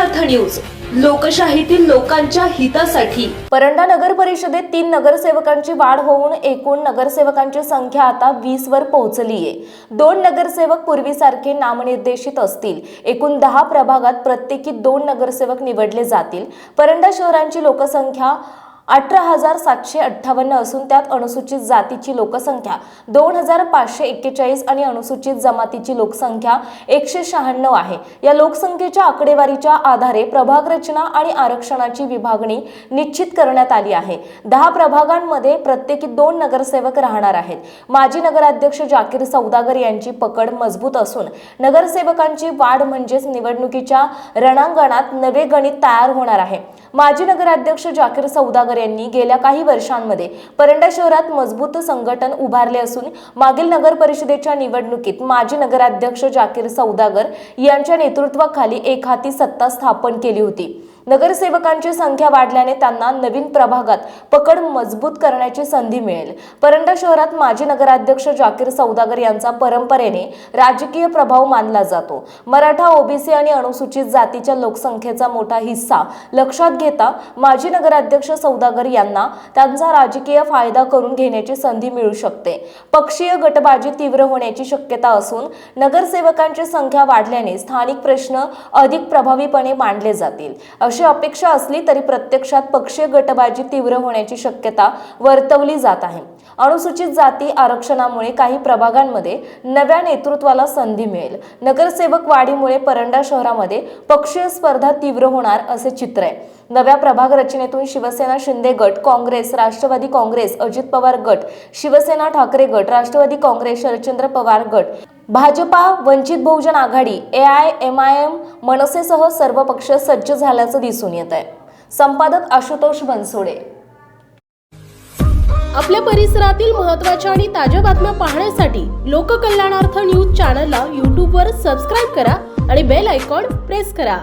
News. लोकशाहीतील लोकांच्या हितासाठी. परंडा नगर परिषदेत तीन नगरसेवकांची वाढ होऊन एकूण नगरसेवकांची संख्या आता वीस वर पोहोचली आहे दोन नगरसेवक पूर्वीसारखे नामनिर्देशित असतील. एकूण दहा प्रभागात प्रत्येकी दोन नगरसेवक निवडले जातील. परंडा शहरांची लोकसंख्या अठरा हजार सातशे अठ्ठावन्न असून त्यात अनुसूचित जातीची लोकसंख्या दोन हजार पाचशे एक्केचाळीस आणि अनुसूचित जमातीची लोकसंख्या एकशे शहाण्णव आहे. या लोकसंख्येच्या आकडेवारीच्या आधारे प्रभाग रचना आणि आरक्षणाची विभागणी निश्चित करण्यात आली आहे. दहा प्रभागांमध्ये प्रत्येकी दोन नगरसेवक राहणार आहेत. माजी नगराध्यक्ष जाकीर सौदागर यांची पकड मजबूत असून नगरसेवकांची वाढ म्हणजेच निवडणुकीच्या रणांगणात नवे गणित तयार होणार आहे. माजी नगराध्यक्ष जाकीर सौदागर यांनी गेल्या काही वर्षांमध्ये परंडा शहरात मजबूत संघटन उभारले असून मागील नगर परिषदेच्या निवडणुकीत माजी नगराध्यक्ष जाकीर सौदागर यांच्या नेतृत्वाखाली एक हाती सत्ता स्थापन केली होती. नगरसेवकांची संख्या वाढल्याने त्यांना नवीन प्रभागात पकड मजबूत करण्याची संधी मिळेल. परंडा शहरात माजी नगराध्यक्ष जाकीर सौदागर यांचा परंपरेने राजकीय प्रभाव मानला जातो. मराठा ओबीसी आणि अनुसूचित जातीच्या लोकसंख्येचा मोठा हिस्सा लक्षात घेता माजी नगराध्यक्ष सौदागर यांना त्यांचा राजकीय फायदा करून घेण्याची संधी मिळू शकते. पक्षीय गटबाजी तीव्र होण्याची शक्यता असून नगरसेवकांची संख्या वाढल्याने स्थानिक प्रश्न अधिक प्रभावीपणे मांडले जातील. अशी अपेक्षा असली तरी प्रत्यक्षात पक्षीय गटबाजी तीव्र होण्याची शक्यता वर्तवली जात आहे. अनुसूचित जाती आरक्षणामुळे काही प्रभागांमध्ये नव्या नेतृत्वाला संधी मिळेल. नगरसेवक वाढीमुळे परंडा शहरामध्ये पक्षीय स्पर्धा तीव्र होणार असे चित्र आहे. नव्या प्रभाग रचनेतून शिवसेना शिंदे गट काँग्रेस राष्ट्रवादी काँग्रेस अजित पवार गट शिवसेना ठाकरे गट राष्ट्रवादी काँग्रेस शरदचंद्र पवार गट Bhajpa Vanchit Bahujan Aghadi A I M I M मनसेसह सर्व पक्ष सज्ज झाल्याचं दिसून येत आहे. संपादक आशुतोष बनसोडे. आपल्या परिसरातील महत्त्वाच्या आणि ताज्या बातम्या पाहण्यासाठी लोककल्याणार्थ न्यूज चॅनलला यूट्यूबवर सबस्क्राईब करा आणि बेल आयकॉन प्रेस करा.